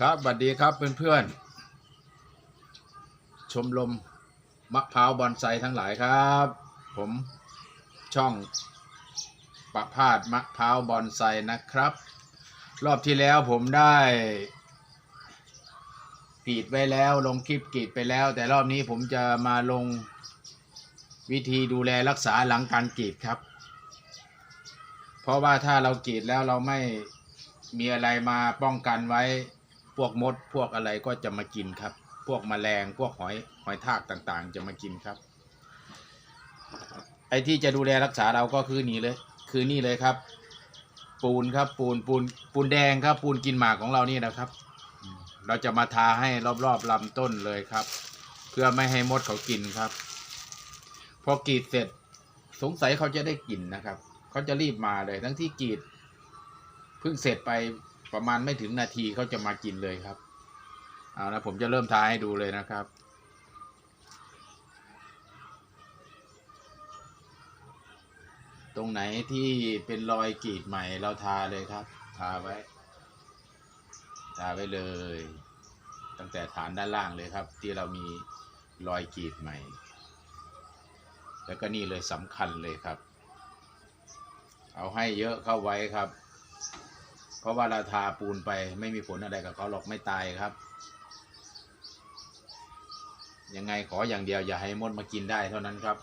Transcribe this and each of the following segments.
ครับสวัสดีครับเพื่อนๆ ชมรมมะพร้าวบอนไซทั้งหลายครับ ผมช่องประพาสมะพร้าวบอนไซนะครับ รอบที่แล้วผมได้กรีดไว้แล้วลงคลิปกรีดไปแล้ว แต่รอบนี้ผมจะมาลงวิธีดูแลรักษาหลังการกรีดครับ เพราะว่าถ้าเรากรีดแล้วเราไม่มีอะไรมาป้องกันไว้ พวกมดพวกอะไรก็จะมากินครับ พวกแมลงพวกหอยหอยทากต่างๆ จะมากินครับ ไอ้ที่จะดูแลรักษาเราก็คือนี่เลย คือนี่เลยครับ ปูนครับ ปูนปูนปูนแดงครับ ปูนกินหมากของเรานี่นะครับ เราจะมาทาให้รอบๆลำต้นเลยครับ เพื่อไม่ให้มดเขากินครับพอกรีดเสร็จสงสัยเขาจะได้กลิ่นนะครับ เขาจะรีบมาเลย ทั้งที่กรีดเพิ่งเสร็จไป ประมาณไม่ถึงนาทีเขาจะมากินเลยครับ เอานะผมจะเริ่มทาให้ดูเลยนะครับ ตรงไหนที่เป็นรอยกรีดใหม่เราทาเลยครับ ทาไว้ ทาไว้เลย ตั้งแต่ฐานด้านล่างเลยครับ ที่เรามีรอยกรีดใหม่ แล้วก็นี่เลยสำคัญเลยครับ เอาให้เยอะเข้าไว้ครับ เพราะว่าเราทาปูนไปไม่มีผลอะไรกับเขาหรอกไม่ตายครับ ยังไงขออย่างเดียวอย่าให้มดมากินได้เท่านั้นครับ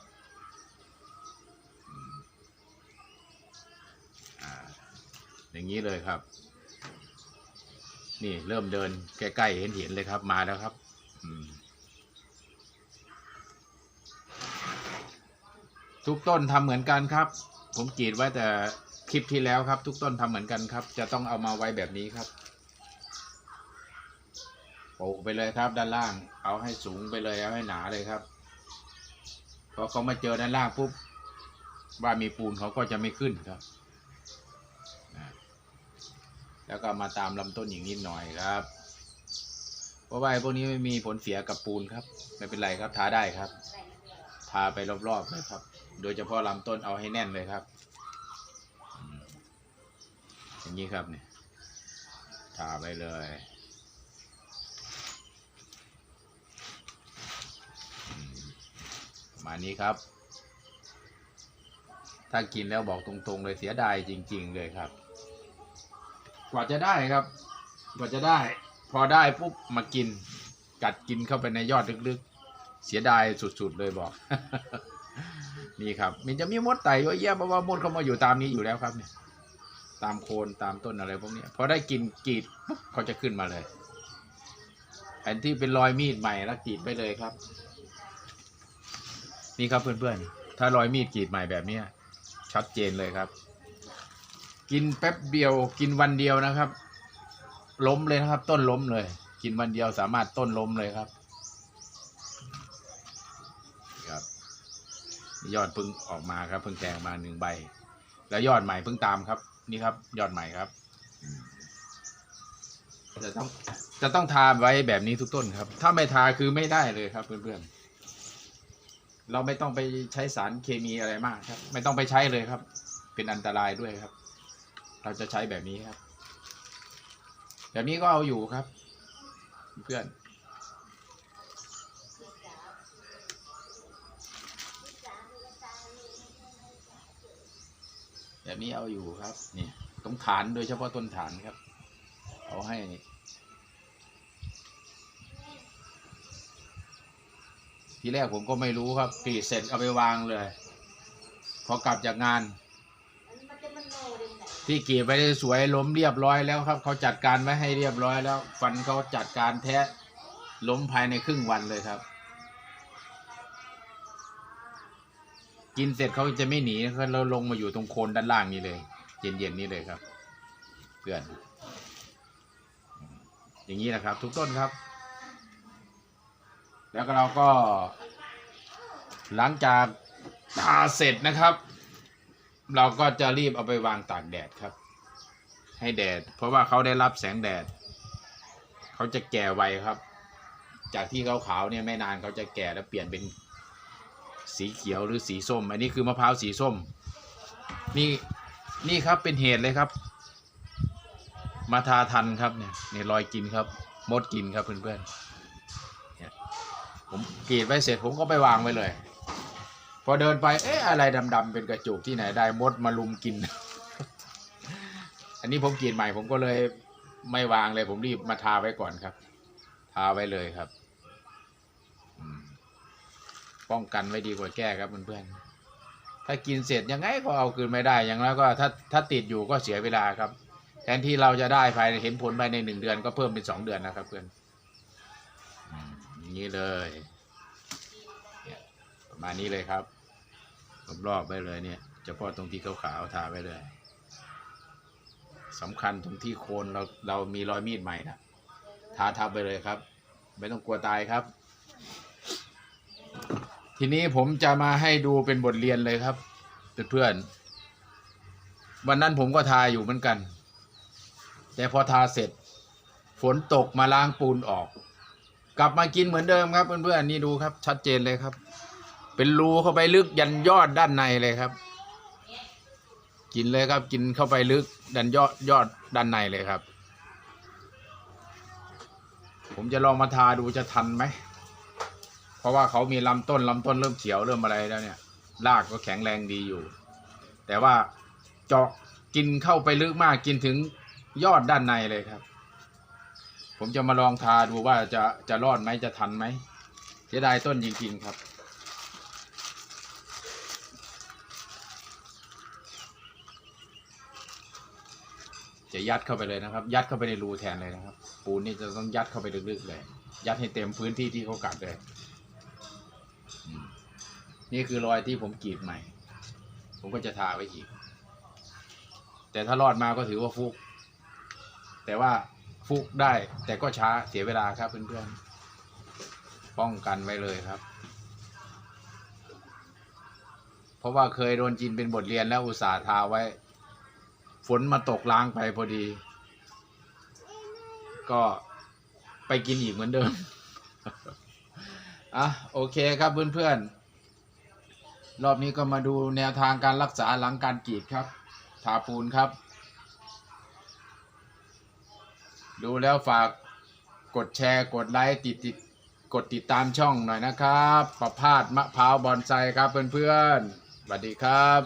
อย่างนี้เลยครับ นี่เริ่มเดินใกล้ๆเห็นเห็นเลยครับมาแล้วครับทุกต้นทำเหมือนกันครับ ผมกรีดไว้แต่ คลิปที่แล้วครับ ทุกต้นทำเหมือนกันครับ จะต้องเอามาไว้แบบนี้ครับโปะไปเลยครับ ด้านล่าง เอาให้สูงไปเลยเอาให้หนาเลยครับพอเขามาเจอด้านล่างปุ๊บว่ามีปูนเขาก็จะไม่ขึ้นครับแล้วก็มาตามลำต้นอย่างนิดหน่อยครับเพราะว่าพวกนี้ไม่มีผลเสียกับปูนครับ ไม่เป็นไรครับทาได้ครับทาไปรอบๆเลยครับ โดยเฉพาะลำต้นเอาให้แน่นเลยครับ อย่างนี้ครับเนี่ยทาไปเลยมประมาณนี้ครับ ถ้ากินแล้วบอกตรงๆเลยเสียดายจริง ๆ เลยครับ กว่าจะได้ครับ กว่าจะได้ พอได้ปุ๊บมากิน กัดกินเข้าไปในยอดลึกๆ เสียดายสุดๆเลยบอกนี่ครับมันจะมีมดไต่เยอะแยะเพราะว่ามดเขามาอยู่ตามนี้อยู่แล้วครับเนี่ย ตามโคนตามต้นอะไรพวกนี้พอได้กินกรีดปุ๊บเขาจะขึ้นมาเลยแผ่นที่เป็นรอยมีดใหม่แล้วกรีดไปเลยครับ นี่ครับเพื่อนๆ ถ้ารอยมีดกรีดใหม่แบบเนี้ยชัดเจนเลยครับ กินแป๊บเดียวกินวันเดียวนะครับ ล้มเลยนะครับ ต้นล้มเลย กินวันเดียวสามารถต้นล้มเลยครับครับยอดเพิ่งออกมาครับเพิ่งแทงมาหนึ่งใบ แล้วยอดใหม่เพิ่งตามครับ นี่ครับยอดใหม่ครับ จะต้องจะต้องทาไว้แบบนี้ทุกต้นครับ ถ้าไม่ทาคือไม่ได้เลยครับ เพื่อนๆ เราไม่ต้องไปใช้สารเคมีอะไรมากครับ ไม่ต้องไปใช้เลยครับ เป็นอันตรายด้วยครับ เราจะใช้แบบนี้ครับ แบบนี้ก็เอาอยู่ครับ เพื่อน แบบนี้เอาอยู่ครับนี่ตรงฐานโดยเฉพาะต้นฐานครับ เอาให้ ทีแรกผมก็ไม่รู้ครับกรีดเสร็จเอาไปวางเลย พอกลับจากงาน ที่กรีดไปได้สวยล้มเรียบร้อยแล้วครับเขาจัดการไว้ให้เรียบร้อยแล้ว ฟันเขาจัดการแท้ล้มภายในครึ่งวันเลยครับ กินเสร็จเขาจะไม่หนีเขาเราลงมาอยู่ตรงโคนด้านล่างนี้เลย เย็นๆนี้เลยครับ เพื่อน อย่างนี้นะครับ ทุกต้นครับ แล้วก็เราก็ หลังจากทาเสร็จนะครับ เราก็จะรีบเอาไปวางตากแดดครับ ให้แดด เพราะว่าเขาได้รับแสงแดด เขาจะแก่ไวครับ จากที่เขาขาวๆเนี่ยไม่นานเขาจะแก่แล้วเปลี่ยนเป็น สีเขียวหรือสีส้ม อันนี้คือมะพร้าวสีส้ม นี่นี่ครับเป็นเหตุเลยครับ มาทาทันครับเนี่ยนี่รอยกินครับ มดกินครับเพื่อนๆเนี่ยผมกรีดไว้เสร็จผมก็ไปวางไว้เลย พอเดินไปเอ๊ะอะไรดำๆเป็นกระจุกที่ไหนได้มดมาลุมกิน อันนี้ผมกรีดใหม่ผมก็เลยไม่วางเลยผมรีบมาทาไว้ก่อนครับ ทาไว้เลยครับ ป้องกันไว้ดีกว่าแก้ครับเพื่อนๆถ้ากินเสร็จยังไงก็เอาคืนไม่ได้อย่างแล้วก็ถ้าถ้าติดอยู่ก็เสียเวลาครับ แทนที่เราจะได้ภายในเห็นผลภายในหนึ่งเดือนก็เพิ่มเป็นสองเดือนนะครับเพื่อนอย่างนี้เลยประมาณนี้เลยครับรอบๆไปเลยเนี่ยเฉพาะตรงที่ขาวๆทาไว้เลยสำคัญตรงที่โคนเราเรามีรอยมีดใหม่นะทาทับไปเลยครับ ไม่ต้องกลัวตายครับ ทีนี้ผมจะมาให้ดูเป็นบทเรียนเลยครับเพื่อนๆวันนั้นผมก็ทาอยู่เหมือนกัน แต่พอทาเสร็จ ฝนตกมาล้างปูนออก กลับมากินเหมือนเดิมครับเพื่อนๆนี่ดูครับ ชัดเจนเลยครับ เป็นรูเข้าไปลึกยันยอดด้านในเลยครับ กินเลยครับ กินเข้าไปลึกดันยอดยอดด้านในเลยครับ ผมจะลองมาทาดูจะทันไหม เพราะว่าเขามีลำต้นลำต้นเริ่มเขียวเริ่มอะไรแล้วเนี่ยรากก็แข็งแรงดีอยู่ แต่ว่าเจาะกินเข้าไปลึกมากกินถึงยอดด้านในเลยครับ ผมจะมาลองทาดูว่าจะจะรอดไหมจะทันไหมเสียดายต้นจริงๆครับจะยัดเข้าไปเลยนะครับ ยัดเข้าไปในรูแทนเลยนะครับ ปูนนี่จะต้องยัดเข้าไปลึกๆเลย ยัดให้เต็มพื้นที่ที่เขากัดเลย นี่คือรอยที่ผมกรีดใหม่ ผมก็จะทาไว้อีก แต่ถ้ารอดมาก็ถือว่าฟุก แต่ว่าฟุกได้แต่ก็ช้าเสียเวลาครับเพื่อนๆ ป้องกันไว้เลยครับ เพราะว่าเคยโดนจินเป็นบทเรียนแล้วอุตส่าห์ทาไว้ ฝนมาตกล้างไปพอดี ก็ไปกินอีกเหมือนเดิม อะโอเคครับเพื่อนๆ รอบนี้ก็มาดูแนวทางการรักษาหลังการกรีดครับ ทาปูนครับ ดูแล้วฝากกดแชร์กดไลค์ติดติดกดติดตามช่องหน่อยนะครับ ประพาสมะพร้าวบอนไซครับเพื่อนๆสวัสดีครับ